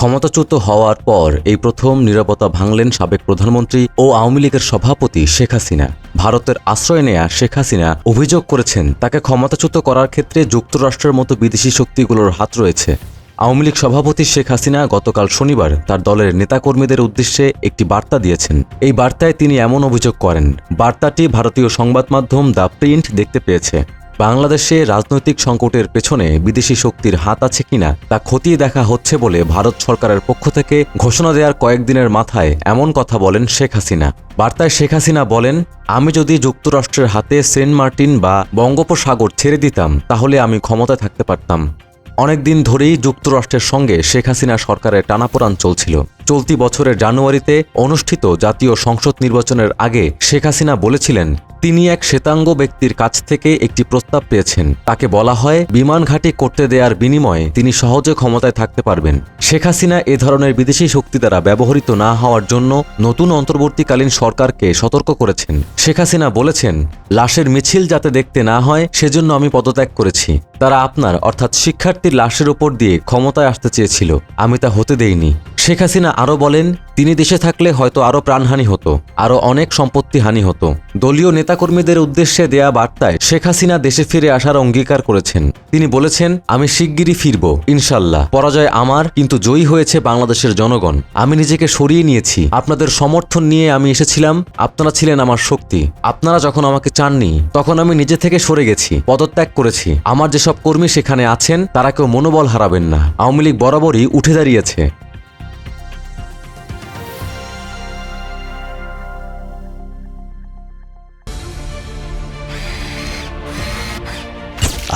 ক্ষমতাচ্যুত হওয়ার পর এই প্রথম নিরাপত্তা ভাঙলেন সাবেক প্রধানমন্ত্রী ও আওয়ামী লীগের সভাপতি শেখ হাসিনা। ভারতের আশ্রয় নেয়া শেখ হাসিনা অভিযোগ করেছেন তাকে ক্ষমতাচ্যুত করার ক্ষেত্রে যুক্তরাষ্ট্রের মতো বিদেশি শক্তিগুলোর হাত রয়েছে। আওয়ামী লীগ সভাপতি শেখ হাসিনা গতকাল শনিবার তার দলের নেতাকর্মীদের উদ্দেশ্যে একটি বার্তা দিয়েছেন। এই বার্তায় তিনি এমন অভিযোগ করেন। বার্তাটি ভারতীয় সংবাদ মাধ্যম দ্য প্রিন্ট দেখতে পেয়েছে। বাংলাদেশে রাজনৈতিক সংকটের পেছনে বিদেশি শক্তির হাত আছে কিনা তা খতিয়ে দেখা হচ্ছে বলে ভারত সরকারের পক্ষ থেকে ঘোষণা দেওয়ার কয়েকদিনের মাথায় এমন কথা বলেন শেখ হাসিনা। বার্তায় শেখ হাসিনা বলেন, আমি যদি যুক্তরাষ্ট্রের হাতে সেন্ট মার্টিন বা বঙ্গোপসাগর ছেড়ে দিতাম, তাহলে আমি ক্ষমতায় থাকতে পারতাম। অনেকদিন ধরেই যুক্তরাষ্ট্রের সঙ্গে শেখ হাসিনা সরকারের টানাপোড়ান চলছিল। চলতি বছরের জানুয়ারিতে অনুষ্ঠিত জাতীয় সংসদ নির্বাচনের আগে শেখ হাসিনা বলেছিলেন, তিনি এক শ্বেতাঙ্গ ব্যক্তির কাছ থেকে একটি প্রস্তাব পেয়েছেন। তাকে বলা হয়, বিমান ঘাঁটি করতে দেওয়ার বিনিময়ে তিনি সহজে ক্ষমতায় থাকতে পারবেন। শেখ হাসিনা এ ধরনের বিদেশি শক্তি দ্বারা ব্যবহৃত না হওয়ার জন্য নতুন অন্তর্বর্তীকালীন সরকারকে সতর্ক করেছেন। শেখ হাসিনা বলেছেন, লাশের মিছিল যাতে দেখতে না হয়, সেজন্য আমি পদত্যাগ করেছি। তারা আপনার, অর্থাৎ শিক্ষার্থীর লাশের ওপর দিয়ে ক্ষমতায় আসতে চেয়েছিল। আমি তা হতে দেইনি। শেখ হাসিনা আরও বলেন, তিনি দেশে থাকলে হয়তো আরও প্রাণহানি হতো, আরও অনেক সম্পত্তি হানি হতো। দলীয় নেতাকর্মীদের উদ্দেশ্যে দেয়া বার্তায় শেখ হাসিনা দেশে ফিরে আসার অঙ্গীকার করেছেন। তিনি বলেছেন, আমি শিগগিরই ফিরব, ইনশাল্লাহ। পরাজয় আমার, কিন্তু জয়ী হয়েছে বাংলাদেশের জনগণ। আমি নিজেকে সরিয়ে নিয়েছি। আপনাদের সমর্থন নিয়ে আমি এসেছিলাম। আপনারা ছিলেন আমার শক্তি। আপনারা যখন আমাকে চাননি, তখন আমি নিজে থেকে সরে গেছি, পদত্যাগ করেছি। আমার যেসব কর্মী সেখানে আছেন, তারা কেউ মনোবল হারাবেন না। আওয়ামী লীগ বরাবরই উঠে দাঁড়িয়েছে।